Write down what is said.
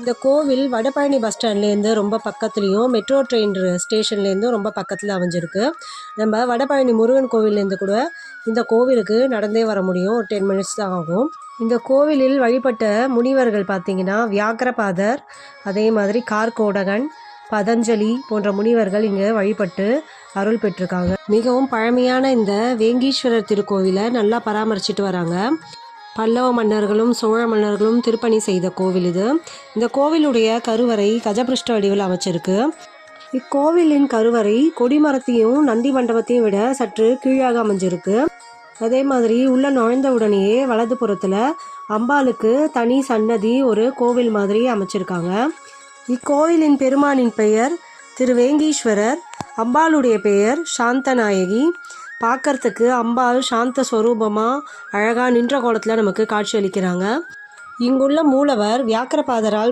இந்த கோவில் வடபழனி பஸ் ஸ்டாண்ட்லேருந்து ரொம்ப பக்கத்துலேயும் மெட்ரோ ட்ரெயின் ஸ்டேஷன்லேருந்தும் ரொம்ப பக்கத்தில் அமைஞ்சிருக்கு. நம்ம வடபழனி முருகன் கோவில்லேருந்து கூட இந்த கோவிலுக்கு நடந்தே வர முடியும். ஒரு டென் மினிட்ஸ் தான் ஆகும். இந்த கோவிலில் வழிபட்ட முனிவர்கள் பார்த்தீங்கன்னா வியாகரபாதர் அதே மாதிரி கார்கோடகன் பதஞ்சலி போன்ற முனிவர்கள் இங்கே வழிபட்டு அருள் பெற்றிருக்காங்க. மிகவும் பழமையான இந்த வேங்கீஸ்வரர் திருக்கோவிலை நல்லா பராமரிச்சிட்டு வராங்க. பல்லவ மன்னர்களும் சோழ மன்னர்களும் திருப்பணி செய்த கோவில் இது. இந்த கோவிலுடைய கருவறை கஜபிருஷ்ட வடிவில் அமைச்சிருக்கு. இக்கோவிலின் கருவறை கொடிமரத்தையும் நந்தி மண்டபத்தையும் விட சற்று கீழாக அமைஞ்சிருக்கு. அதே மாதிரி உள்ள நுழைந்த உடனேயே வலது புறத்தில் அம்பாளுக்கு தனி சன்னதி ஒரு கோவில் மாதிரி அமைச்சிருக்காங்க. இக்கோவிலின் பெருமானின் பெயர் திரு வேங்கீஸ்வரர் அம்பாளுடைய பெயர் சாந்தநாயகி. பார்க்கறதுக்கு அம்பாள் சாந்த ஸ்வரூபமாக அழகாக நின்ற கோலத்தில் நமக்கு காட்சி அளிக்கிறாங்க. இங்குள்ள மூலவர் வியாக்கிரபாதரால்